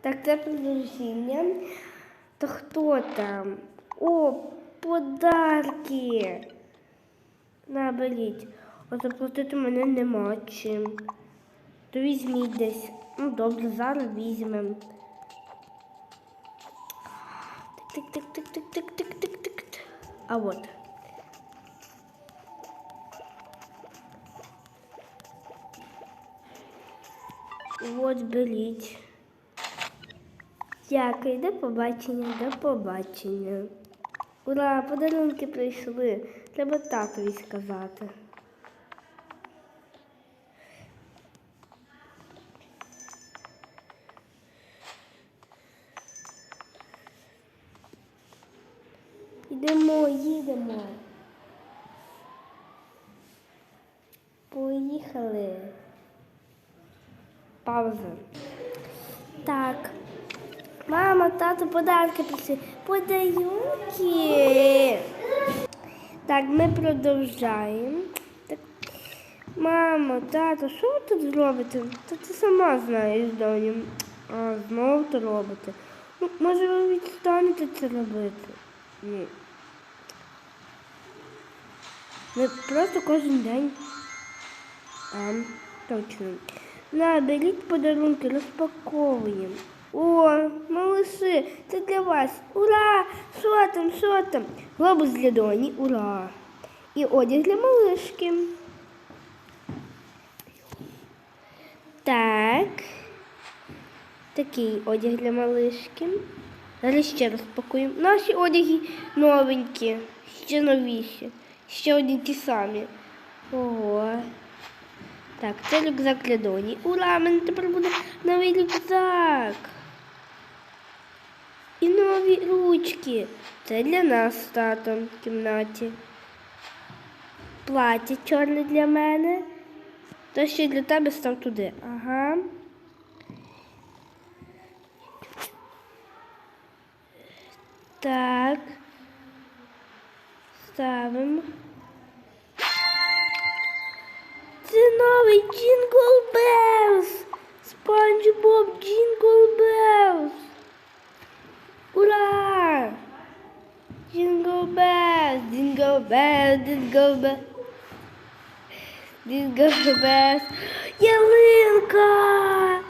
Так, це продовження. То хто там? О, подарки. Наберіть. А заплатити мене нема чим. То візьміть десь. Ну добре, зараз візьмемо. Тик-тик-тик-тик-тик-тик-тик-тик. А от. От беріть. Дякую, до побачення, до побачення. Ура, подарунки прийшли. Треба татові сказати. Йдемо, їдемо. Поїхали. Пауза. Так. Мама, тато, подарки прийшли. Подарунки. Так, ми продовжаємо. Так. Мамо, тато, що ви тут робите? Та ти сама знаєш, доню. А, знову то робите. Ну, може ви відстанете це робити? Ні. Ми просто кожен день. А, точно. На, беріть подарунки, розпаковуємо. О, малыши, це для вас. Ура! Що там, що там? Глобус для доні, ура! І одяг для малышки. Так. Такий одяг для малышки. Зараз ще розпакуємо. Наші одяги новенькі, ще новіші. Ще одні ті самі. Ого. Так, це рюкзак для доні. Ура, в мене тепер буде новий рюкзак. І нові ручки. Це для нас з татом в кімнаті. Плаття чорне для мене. То ще для тебе став туди. Ага. Так. Ставимо. Це новий Джингл Белс. Спанч Боб Джингл Белс. Ура! Джингл Белс, Джингл Белс, Джингл Белс. Джингл Ялинка!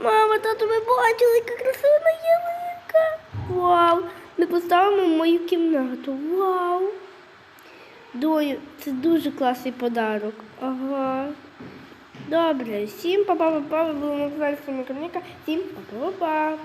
Мама, тато, ви бачили, яка красива ялинка. Вау! Ми поставимо мою кімнату. Вау! Доню, це дуже класний подарок. Ага. Добре, всім па-па-па-па, ви були на каналі Сім'я Всім па-па-па-па.